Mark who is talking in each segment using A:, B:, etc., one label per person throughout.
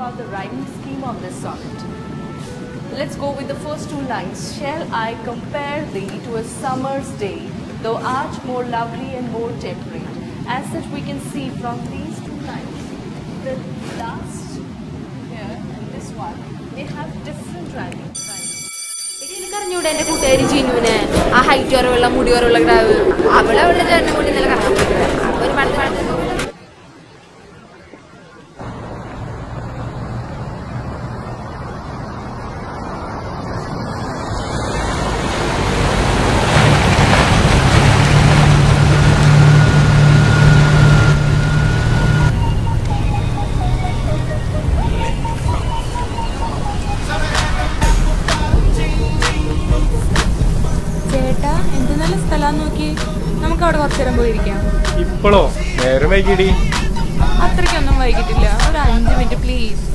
A: about the rhyming scheme of this sonnet. Let's go with the first two lines. Shall I compare thee to a summer's day, though art more lovely and more temperate? As such, we can see from these two lines, the last here and this one, they have different rhyming.
B: എനിക്കറിഞ്ഞൂടെ എന്റെ കൂട്ടുകാരി ജിനുവിനെ ആ height കുറവുള്ള മുടി കുറവുള്ള അവളെ അവളുടെ ചേട്ടനെ കൂടി ഇന്നലെ അപ്പൊ ഒരു പടത്ത്
C: നേരം പോയിരിക്കാം
D: ഇപ്പോഴോ നേരം വൈകിടി.
C: അത്രയ്ക്കൊന്നും വൈകിട്ടില്ല. ഒരു അഞ്ച് മിനിറ്റ് പ്ലീസ്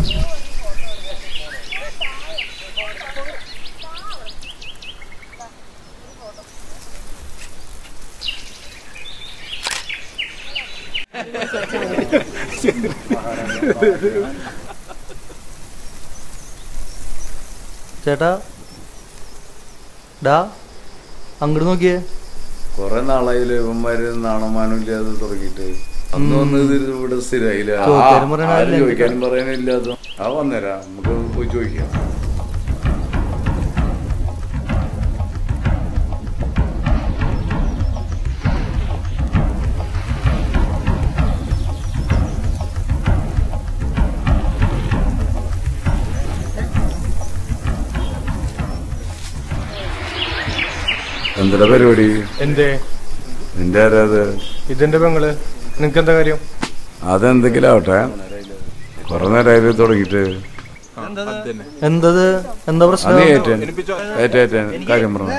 E: ചേട്ടാ ഡാ അങ്ങോട്ട് നോക്കിയേ.
F: കൊറേ നാളായില്ലേ ഇവന്മാര് നാണമാനം ഇല്ലാതെ തുടങ്ങിയിട്ട്. അന്ന് വന്ന് ഇത് ഇവിടെ സ്ഥിരമായില്ല
E: ചോദിക്കാനും പറയാനും
F: പറയാനില്ലാതെ ആ വന്നേരാ. നമുക്ക് പോയി ചോദിക്കാം. എന്താ പരിപാടി?
D: എന്തേ?
F: നിന്റെ ആരാത്
D: ഇതെന്റെ പെങ്ങൾ? നിനക്ക് എന്താ കാര്യം?
F: അതെന്തെങ്കിലും ആവട്ടെ കൊറേ നേരമായിട്ട് തുടങ്ങിട്ട്
E: എന്തത്? എന്താ പ്രശ്നം?
F: കാര്യം പറഞ്ഞു.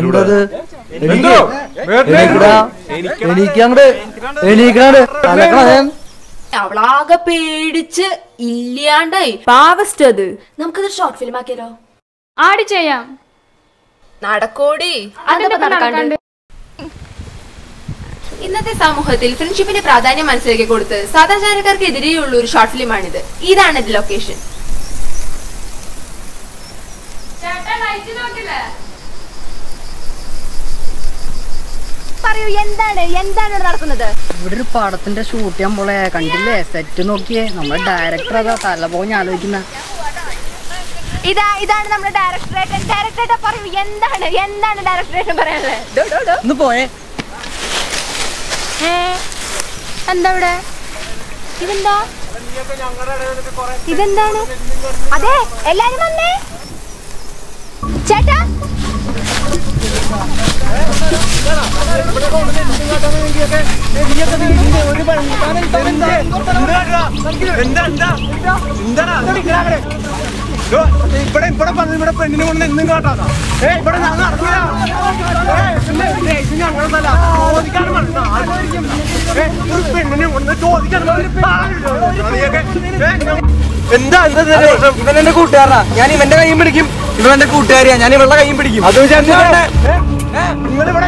E: എന്തത്? എനിക്കങ്ങട് എനിക്കങ്ങട് അലക്കണ
B: അവളാകെ പേടിച്ച് ഇല്ലാണ്ടായി. പാവസ്റ്റത് നമുക്കത് ഷോർട്ട് ഫിലിം ആക്കിയാലോ
C: ആടി ചെയ്യാം.
B: നടക്കോടി. ഇന്നത്തെ സമൂഹത്തിൽ ഫ്രണ്ട്ഷിപ്പിന്റെ പ്രാധാന്യം മനസ്സിലാക്കി കൊടുത്ത് സാധാരണക്കാർക്ക് എതിരെയുള്ള ഒരു ഷോർട്ട് ഫിലിമാണിത്. ഇതാണ് ഇത് ലൊക്കേഷൻ
G: പറയൂ എന്താണ്? എന്താണ് ഇവിടെ നടക്കുന്നത്?
H: ഇവിടെ ഒരു പടത്തിന്റെ ഷൂട്ട് ചെയ്യാൻ പോലെ കണ്ടില്ലേ? സെറ്റ് നോക്കിയേ. നമ്മുടെ ഡയറക്ടർ അതാ തല പോഞ്ഞ് ആലോചിക്കുന്ന
G: ഇതാ ഇതാണ് നമ്മുടെ ഡയറക്ടറേറ്റ് ഡയറക്ടറേറ്റ് പറയൂ എന്താണ് എന്താണ് ഡയറക്ടറേറ്റ് പറയാനുള്ളത്?
H: പോയേ.
G: എന്താ ഇവിടെ ഇതെന്താ? ഇതെന്താണ്? അതെ എല്ലാരും വന്നേ. ചേട്ടാ.
D: ഇവിടെ ഇവിടെ പറഞ്ഞു ഇവിടെ പെണ്ണിനെ കൊണ്ട് എന്നും കാട്ടാതാ. ഏ ഇവിടെ ഞാൻ ഞങ്ങളല്ല പെണ്ണിനെ കൊണ്ട് എന്താ എന്താ ഇവൻ എന്റെ കൂട്ടുകാരനാ. ഞാൻ ഇവന്റെ കൈയും പിടിക്കും. ഇവൻ എന്റെ കൂട്ടുകാരിയാ. ഞാൻ ഇവളുടെ കൈയും പിടിക്കും. അത് നിങ്ങൾ ഇവിടെ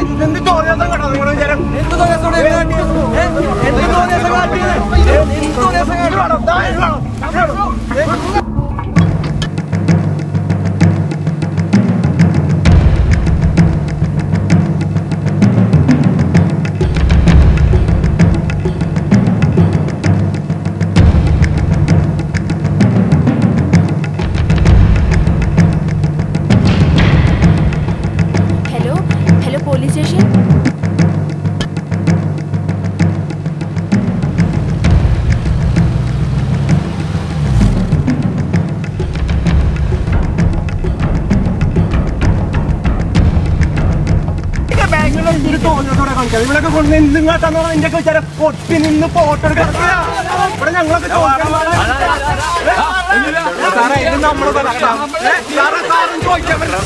D: എന്തും കാട്ടാന്ന് പറഞ്ഞാൽ എന്റെ വിചാരം ഒട്ടി നിന്ന് ഫോട്ടോ എടുക്കാൻ ഇവിടെ ഞങ്ങളൊക്കെ ചോദിക്കാൻ സാറേ ഇത് നമ്മൾ പറയാം. സാറേ, സാറും ചോദിക്കാൻ പറ്റില്ല.